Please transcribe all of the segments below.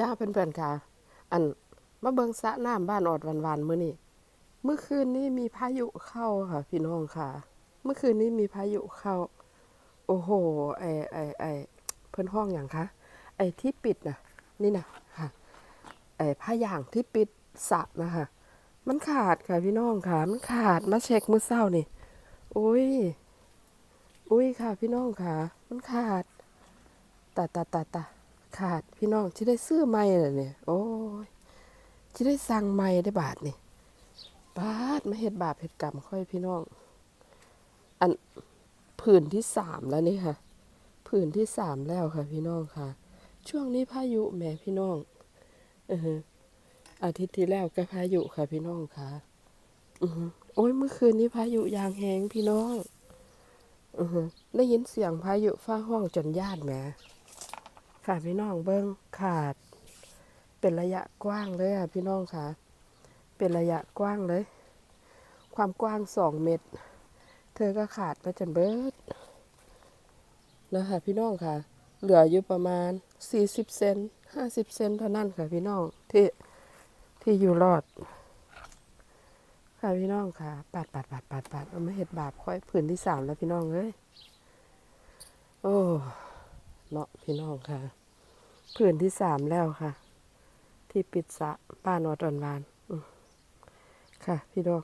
จ้าเพื่อนๆค่ะ อันมาเบิงสะน้ำบ้านออดวันๆมื้อนี้เมื่อคืนนี้มีพายุเข้าค่ะ พี่น้องค่ะ เมื่อคืนนี้มีพายุเข้า โอ้โห ไอไอไอเพิ่อนห้องอย่างคะไอที่ปิดน่ะนี่นะค่ะ ไอผ้าย่างที่ปิดสะนะคะมันขาดค่ะพี่น้องค่ะ มันขาดมาเช็คมือเช้านี่อุ้ยอุ้ยค่ะ พี่น้องค่ะ มันขาดตาตาตาตา ขาดพี่น้องที่ได้ซื้อใหม่เลยเนี่ย โอ้ยที่ได้สั่งใหม่ได้บาทนี่บาทมาเฮ็ดบาปเฮ็ดกรรมค่อยพี่น้อง อันผื่นที่สามแล้วนี่ค่ะ ผื่นที่สามแล้วค่ะ พี่น้องค่ะ ช่วงนี้พายุแหม่พี่น้อง เอออาทิตย์ที่แล้วก็พายุค่ะ พี่น้องค่ะ อือโอ้ยเมื่อคืนนี้พายุยางแหงพี่น้อง อือได้ยินเสียงพายุฟ้าห้องจนญาติแหม ค่ะพี่น้องเบิ้งขาด เป็นระยะกว้างเลยอะพี่น้องค่ะ เป็นระยะกว้างเลย ความกว้างสองเมตร เธอก็ขาดไปจนเบิดนะคะพี่น้องค่ะ เหลืออยู่ประมาณสี่สิบเซนห้าสิบเซนเท่านั้นค่ะพี่น้องที่ที่อยู่รอด ค่ะพี่น้องค่ะปาดปาดปาดปาดปาดเอามาเห็ดบาปค่อยผืนที่สามแล้วพี่น้องเอ้ยโอ้ เนาะพี่น้องค่ะพื้นที่สามแล้วค่ะ ที่ปิดสะป้านอดอนวานค่ะ พี่น้อง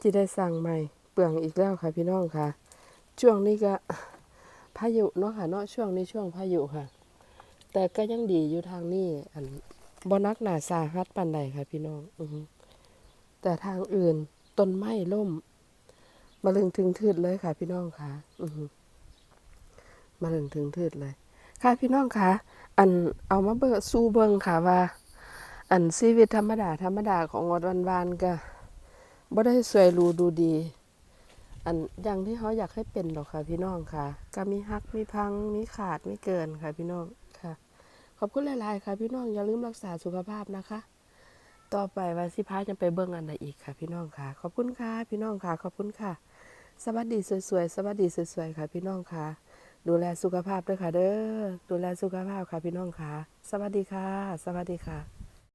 จีได้สั่งใหม่ เปลืองอีกแล้วค่ะ พี่น้องค่ะ ช่วงนี้ก็พายุเนาะค่ะเนาะช่วงนี้ช่วงพายุค่ะ แต่ก็ยังดีอยู่ทางนี้อันบนักหนาสาหัสปันใดค่ะ พี่น้องอแต่ทางอื่นต้นไม้ล่มมาลึงถึงทืดเลยค่ะ พี่น้องค่ะ อือ มาถึงถึงทืดเลย ค่ะพี่น้องคะอันเอามาเบิดสู้เบิงค่ะว่า อันชีวิตธรรมดาธรรมดาของอดวันวานก็บ่ได้สวยรูดูดี อันอย่างที่เขาอยากให้เป็นหรอกค่ะพี่น้องค่ะ ก็มีฮักมีพังมีขาดมีเกินค่ะพี่น้องค่ะ ขอบคุณหลายๆค่ะ พี่น้องอย่าลืมรักษาสุขภาพนะคะ ต่อไปว่าสิพาจะไปเบิ่งอันใดอีกค่ะ พี่น้องค่ะ ขอบคุณค่ะ พี่น้องค่ะ ขอบคุณค่ะ สวัสดีสวยๆสวัสดีสวยๆค่ะ พี่น้องค่ะ ดูแลสุขภาพด้วยค่ะเด้อดูแลสุขภาพค่ะพี่น้องค่ะ สวัสดีค่ะ สวัสดีค่ะ